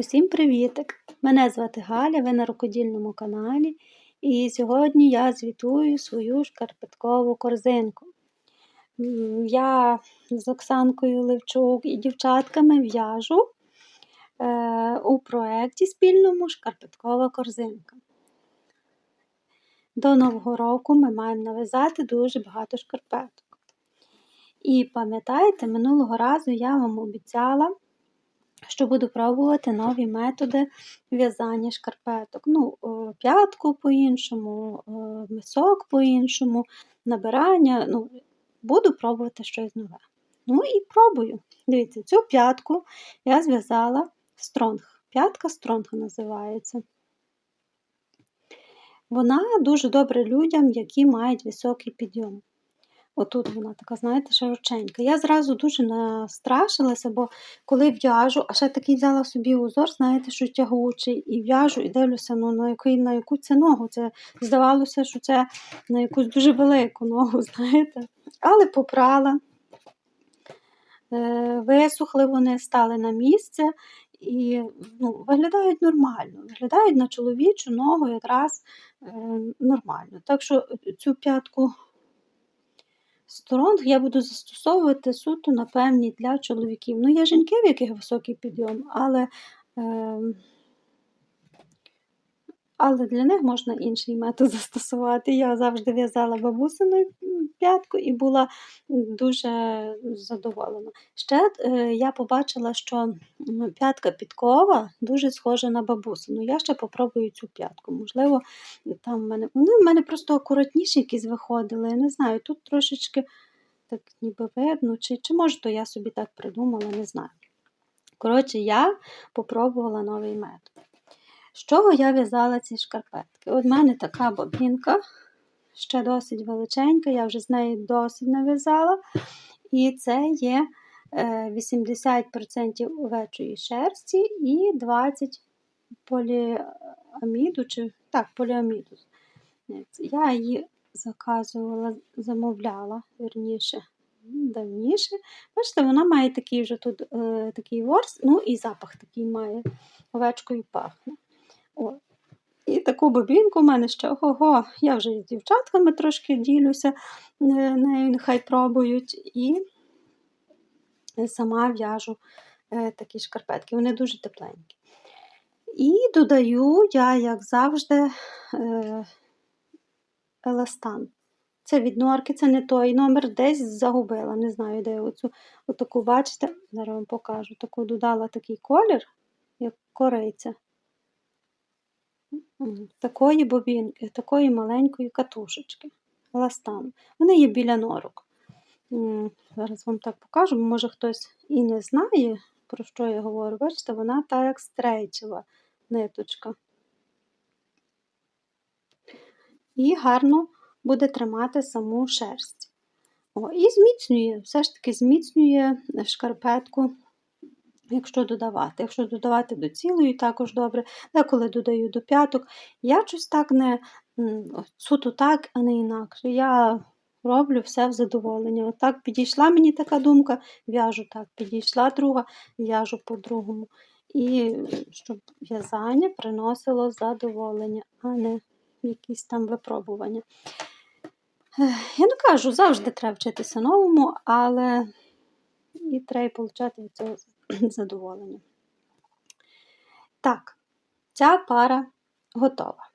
Усім привітик! Мене звати Галя, ви на рукодільному каналі. І сьогодні я звітую свою шкарпеткову корзинку. Я з Оксанкою Левчук і дівчатками в'яжу е, у проєкті спільному шкарпеткова корзинка. До Нового року ми маємо нав'язати дуже багато шкарпеток. І пам'ятаєте, минулого разу я вам обіцяла, що буду пробувати нові методи в'язання шкарпеток. Ну, е, п'ятку по-іншому, е, мисок по-іншому, набирання. Ну, буду пробувати щось нове. Ну і пробую. Дивіться, цю п'ятку я зв'язала стронг. П'ятка стронга називається. Вона дуже добре людям, які мають високий підйом. Отут вона така, знаєте, широченька. Я зразу дуже настрашилася, бо коли в'яжу, а ще такий взяла собі узор, знаєте, що тягучий, і в'яжу, і дивлюся, ну на яку, на яку це ногу. Це здавалося, що це на якусь дуже велику ногу, знаєте. Але попрала, е, висохли вони, стали на місце і ну, виглядають нормально. Виглядають на чоловічу ногу якраз е, нормально. Так що цю п'ятку. Стронг я буду застосовувати суто, напевні, для чоловіків. Ну, є жінки, в яких високий підйом, але е, але для них можна інший метод застосувати. Я завжди в'язала бабусину п'ятку і була дуже задоволена. Ще е, я побачила, що п'ятка підкова дуже схожа на бабусину. Я ще попробую цю п'ятку. Можливо, там в мене вони в мене просто акуратніші якісь виходили. Я не знаю, тут трошечки так ніби видно, чи, чи може, то я собі так придумала, не знаю. Коротше, я попробувала новий метод. З чого я в'язала ці шкарпетки? От в мене така бобінка, ще досить величенька, я вже з неї досить нав'язала. І це є 80% овечої шерсті і 20% поліаміду, чи так, поліаміду. Я її заказувала, замовляла, верніше, давніше. Бачите, вона має такий вже тут е, такий ворс, ну і запах такий має, овечкою пахне. І таку бобінку в мене ще ого, я вже з дівчатками трошки ділюся, е, нею нехай пробують. І сама в'яжу е, такі шкарпетки, вони дуже тепленькі. І додаю я, як завжди, е, еластан. Це від норки, це не той номер, десь загубила. Не знаю, де оцю отаку, бачите, зараз вам покажу. Таку додала такий колір, як кориця. Такої бобінки, такої маленької катушечки. Еластан. Вони є біля норок. Зараз вам так покажу, може хтось і не знає, про що я говорю. Бачите, вона так як стрейчева ниточка. І гарно буде тримати саму шерсть. О, І зміцнює, все ж таки зміцнює шкарпетку, якщо додавати. Якщо додавати до цілої, також добре. Деколи додаю до п'яток. Я щось так не суто так, а не інакше. Я роблю все в задоволення. Отак підійшла мені така думка, в'яжу так, підійшла друга, в'яжу по-другому. І щоб в'язання приносило задоволення, а не якісь там випробування. Я не кажу, завжди треба вчитися новому, але і треба отримати від цього задоволення. Так, ця пара готова.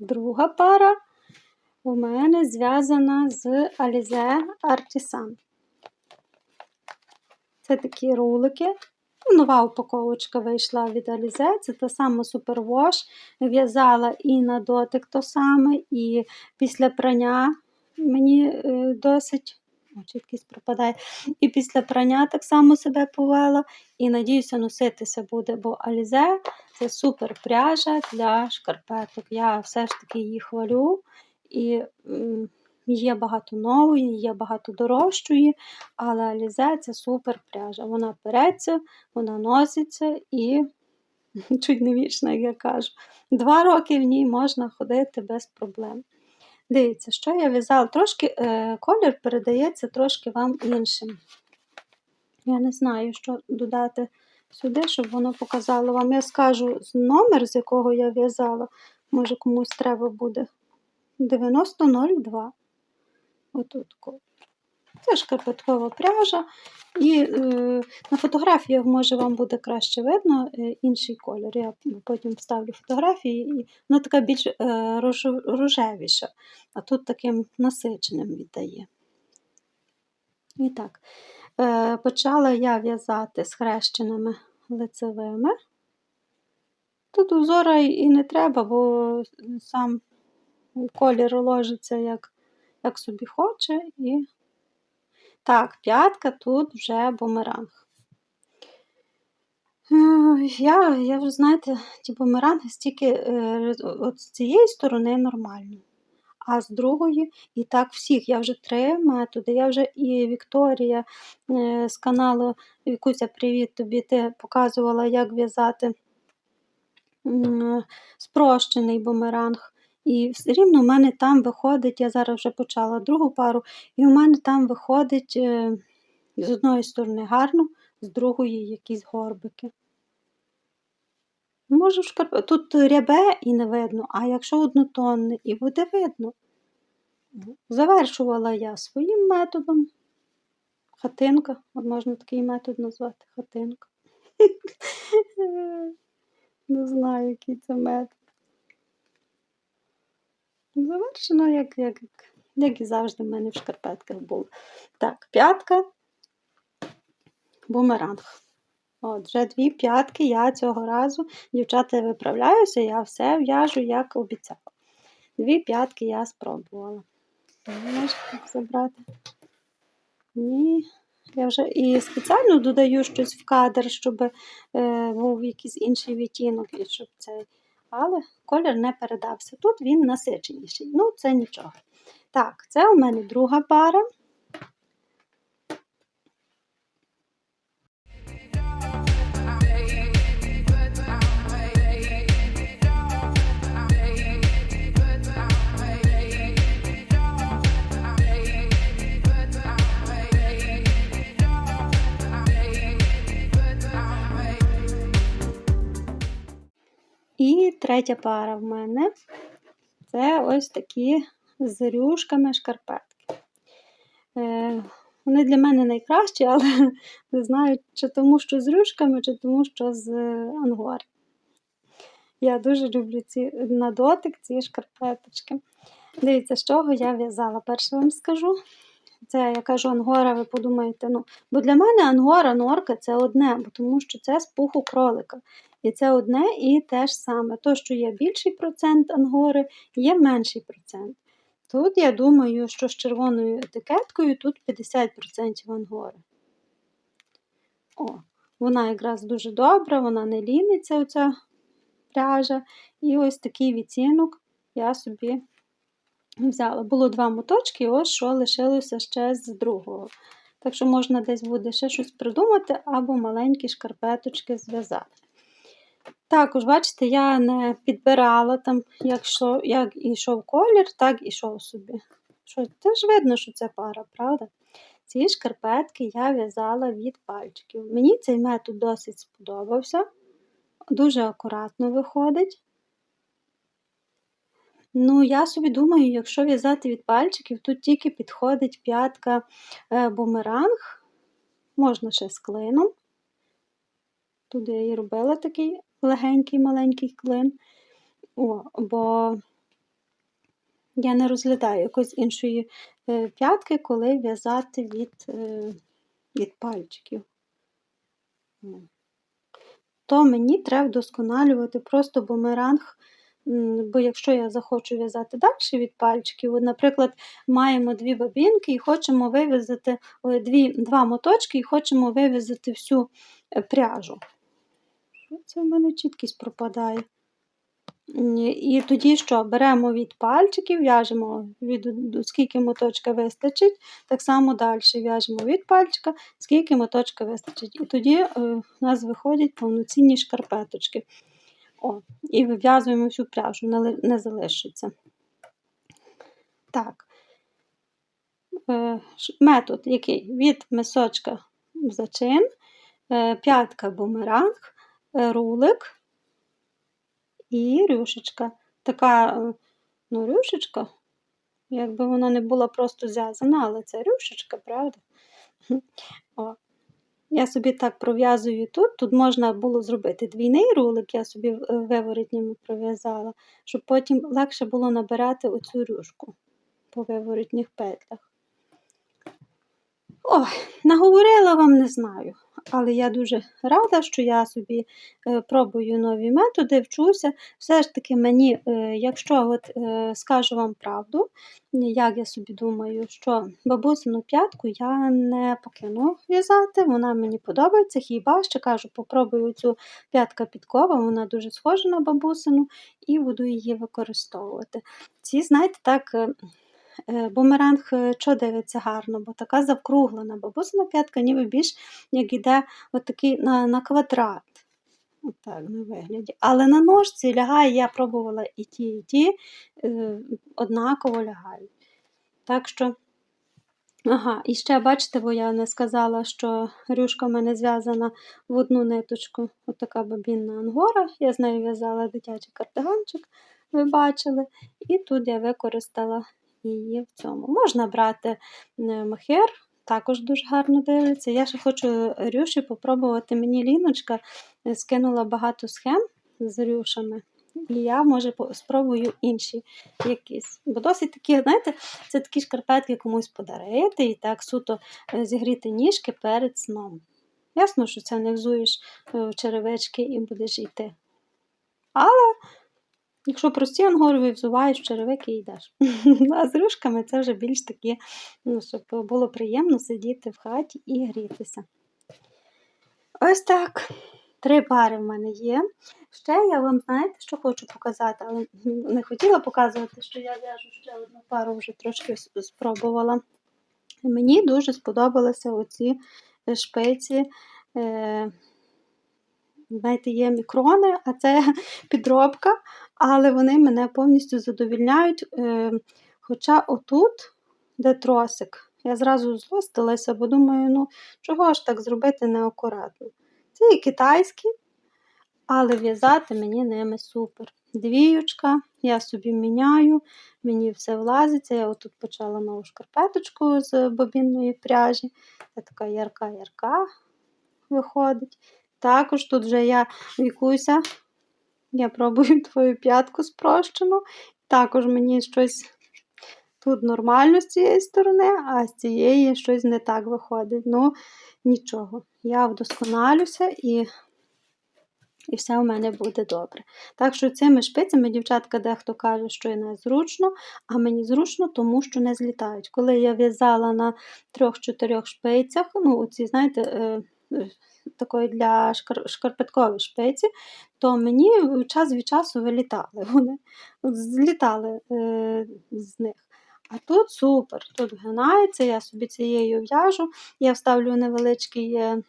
Друга пара у мене зв'язана з Alize Artisan. Це такі рулики. Нова упаковочка вийшла від Alize. Це та сама Superwash. В'язала і на дотик то саме, і після прання мені е, Чіткість пропадає. І після прання так само себе повела. І надіюся, носитися буде, бо Alize це супер пряжа для шкарпеток. Я все ж таки її хвалю І є багато нової, є багато дорожчої, але Alize це супер пряжа. Вона переться, вона носиться і чуть не вічна, як я кажу. Два роки в ній можна ходити без проблем. Дивіться, що я в'язала. Трошки е, колір передається трошки вам іншим. Я не знаю, що додати сюди, щоб воно показало вам. Я скажу номер, з якого я в'язала. Може комусь треба буде. 9002. Отут. Це шкарпеткова пряжа. І е, на фотографіях, може, вам буде краще видно е, інший колір. Я потім вставлю фотографії, і вона така більш е, рожу- рожевіша, а тут таким насиченим віддає. І так, е, почала я в'язати схрещеними лицевими. Тут узора і не треба, бо сам колір ложиться як, як собі хоче. І... Так, п'ятка тут вже бумеранг. Я, я вже, знаєте, ті бумеранги стільки е, от з цієї сторони нормально, а з другої і так всіх. Я вже три методи. Я вже і Вікторія е, з каналу Вікуся, привіт тобі, ти показувала, як в'язати спрощений бумеранг. І все рівно в мене там виходить, я зараз вже почала другу пару, і у мене там виходить е, з одної сторони гарно, з другої якісь горбики. Шкарп... тут рябе і не видно, а якщо однотонне, і буде видно. Завершувала я своїм методом. Хатинка, от можна такий метод назвати хатинка. Не знаю, який це метод. Завершено, як, як, як і завжди в мене в шкарпетках було. Так, п'ятка, бумеранг. От, вже дві п'ятки я цього разу, дівчата, виправляюся, я все в'яжу, як обіцяла. Дві п'ятки я спробувала. Можете забрати? Ні. Я вже і спеціально додаю щось в кадр, щоб е, був якийсь інший відтінок, і щоб цей. Але колір не передався. Тут він насиченіший. Ну, це нічого. Так, це у мене друга пара. Третя пара в мене це ось такі з рюшками шкарпетки. Е, вони для мене найкращі, але не знаю, чи тому, що з рюшками, чи тому, що з ангори. Я дуже люблю ці на дотик ці шкарпеточки. Дивіться, з чого я в'язала. Перше вам скажу. Це я кажу ангора, ви подумаєте, ну, бо для мене ангора, норка це одне, бо тому що це з пуху кролика. І це одне і те ж саме. То, що є більший процент ангори, є менший процент. Тут я думаю, що з червоною етикеткою тут 50% ангори. О, вона якраз дуже добра, вона не ліниться, оця пряжа. І ось такий відтінок я собі взяла. Було два моточки, ось що лишилося ще з другого. Так що можна десь буде ще щось придумати, або маленькі шкарпеточки зв'язати. Також, бачите, я не підбирала там, як йшов, як йшов колір, так і йшов собі. Що, Теж видно, що це пара, правда? Ці шкарпетки я в'язала від пальчиків. Мені цей метод досить сподобався. Дуже акуратно виходить. Ну, я собі думаю, якщо в'язати від пальчиків, тут тільки підходить п'ятка е, бумеранг, можна ще з клином. Тут я і робила такий легенький маленький клин. О, бо я не розглядаю якоїсь іншої е, п'ятки, коли в'язати від, е, від пальчиків. То мені треба вдосконалювати просто бумеранг. Бо якщо я захочу в'язати далі від пальчиків, от, наприклад, маємо дві бабінки і хочемо вив'язати дві, два моточки і хочемо вив'язати всю пряжу. Що це в мене чіткість пропадає? І тоді що? Беремо від пальчиків, в'яжемо від скільки моточка вистачить, так само далі в'яжемо від пальчика, скільки моточка вистачить. І тоді е, у нас виходять повноцінні шкарпеточки. О, І вив'язуємо всю пряжу, не, залишиться. Так. Е, Метод який? Від мисочка зачин, е, п'ятка бумеранг, е, рулик і рюшечка. Така е, ну, рюшечка, якби вона не була просто зв'язана, але це рюшечка, правда? О. Я собі так пров'язую тут. Тут можна було зробити двійний рулик, я собі е, виворотніми пров'язала, щоб потім легше було набирати оцю рюшку по виворотніх петлях. Ой, наговорила вам не знаю, але я дуже рада, що я собі е, пробую нові методи, вчуся. Все ж таки мені, е, якщо от, е, скажу вам правду, як я собі думаю, що бабусину п'ятку я не покину в'язати, вона мені подобається. Хіба ще кажу, попробую цю п'ятка підкова, вона дуже схожа на бабусину, і буду її використовувати. Ці, знаєте, так. Е, Бумеранг е, що дивиться гарно, бо така завкруглена. Бабусина п'ятка ніби більш як іде от такий на, на квадрат. Отак, на вигляді. Але на ножці лягає, я пробувала і ті, і ті, е, однаково лягають. Так що, ага, і ще бачите, бо я не сказала, що рюшка в мене зв'язана в одну ниточку. Отака бабінна ангора. Я з нею в'язала дитячий кардиганчик, ви бачили. І тут я використала її в цьому. Можна брати махер, також дуже гарно дивиться. Я ще хочу рюші попробувати. Мені Ліночка е, скинула багато схем з рюшами. І я, може, спробую інші якісь. Бо досить такі, знаєте, це такі шкарпетки комусь подарити і так суто е, зігріти ніжки перед сном. Ясно, що це не взуєш е, в черевички і будеш йти. Але Якщо прості ангорові взуваєш черевики і йдеш. А з рюшками це вже більш такі, ну, щоб було приємно сидіти в хаті і грітися. Ось так. Три пари в мене є. Ще я вам, знаєте, що хочу показати, але не хотіла показувати, що я в'яжу ще одну пару, вже трошки спробувала. Мені дуже сподобалися оці е, шпиці. Знаєте, є мікрони, а це підробка, але вони мене повністю задовільняють. Е, Хоча отут, де тросик, я зразу злостилася, бо думаю, ну чого ж так зробити неакуратно. Це і китайські, але в'язати мені ними супер. Двіючка, я собі міняю, мені все влазиться. Я отут почала нову шкарпеточку з бобінної пряжі. Це така ярка-ярка виходить. Також тут вже я вікуся, я пробую твою п'ятку спрощену. Також мені щось тут нормально з цієї сторони, а з цієї щось не так виходить. Ну, нічого. Я вдосконалюся і, і все у мене буде добре. Так що цими шпицями, дівчатка, дехто каже, що і не зручно, а мені зручно, тому що не злітають. Коли я в'язала на трьох-чотирьох шпицях, ну, оці, знаєте, е, такої для шкар- шкарпеткової шпиці, то мені час від часу вилітали вони, злітали е, з них. А тут супер, тут гинається, я собі цією в'яжу, я вставлю невеличкий е,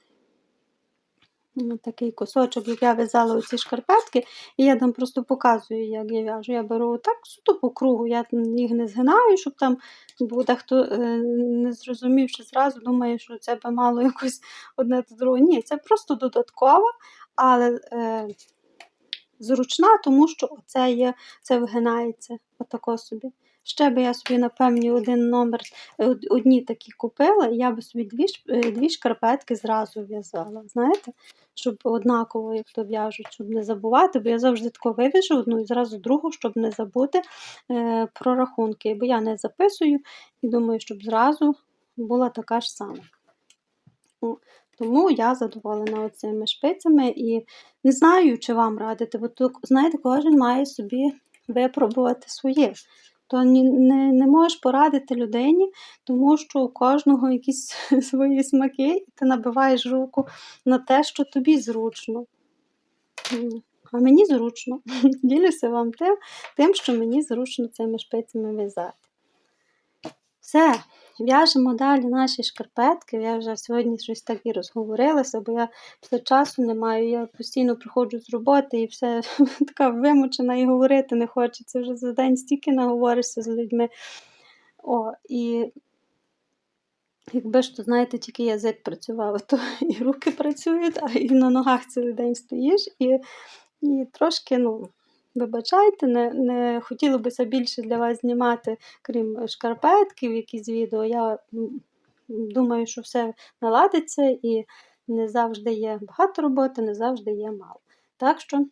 такий кусочок, як я в'язала оці шкарпетки, і я там просто показую, як я в'яжу. Я беру так суто по кругу, я їх не згинаю, щоб там буде хто е, не зрозумівши зразу, думає, що це би мало якось одне до другого. Ні, це просто додатково, але е, зручна, тому що це є, це вгинається отако собі. Ще би я собі, напевні, один номер, е, одні такі купила, і я би собі дві, е, дві шкарпетки зразу в'язала. Знаєте, щоб однаково, як то в'яжуть, щоб не забувати, бо я завжди тако вив'яжу одну і зразу другу, щоб не забути е, про рахунки. Бо я не записую і думаю, щоб зразу була така ж сама. О, Тому я задоволена цими шпицями і не знаю, чи вам радити, бо то, знаєте, кожен має собі випробувати своє. То ні, не, не можеш порадити людині, тому що у кожного якісь свої смаки, і ти набиваєш руку на те, що тобі зручно. А мені зручно. Ділюся вам тим, тим, що мені зручно цими шпицями в'язати. Все, в'яжемо далі наші шкарпетки. Я вже сьогодні щось так і розговорилася, бо я після часу не маю. Я постійно приходжу з роботи і все така вимучена і говорити не хочеться. Вже за день стільки наговоришся з людьми. О, і якби ж то, знаєте, тільки язик працював, то і руки працюють, а і на ногах цілий день стоїш, і, і трошки, ну. Вибачайте, не, не хотілося б більше для вас знімати, крім шкарпетків, якісь відео. Я думаю, що все наладиться і не завжди є багато роботи, не завжди є мало. Так що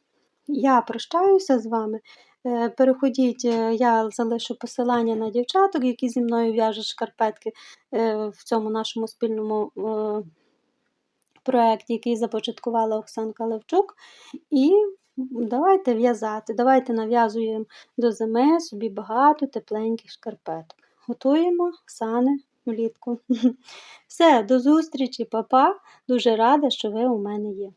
я прощаюся з вами. Е, Переходіть, е, я залишу посилання на дівчаток, які зі мною в'яжуть шкарпетки е, в цьому нашому спільному проєкті, який започаткувала Оксанка Левчук. І давайте в'язати, давайте нав'язуємо до зими собі багато тепленьких шкарпеток. Готуємо сани влітку. Все, до зустрічі, папа. Дуже рада, що ви у мене є.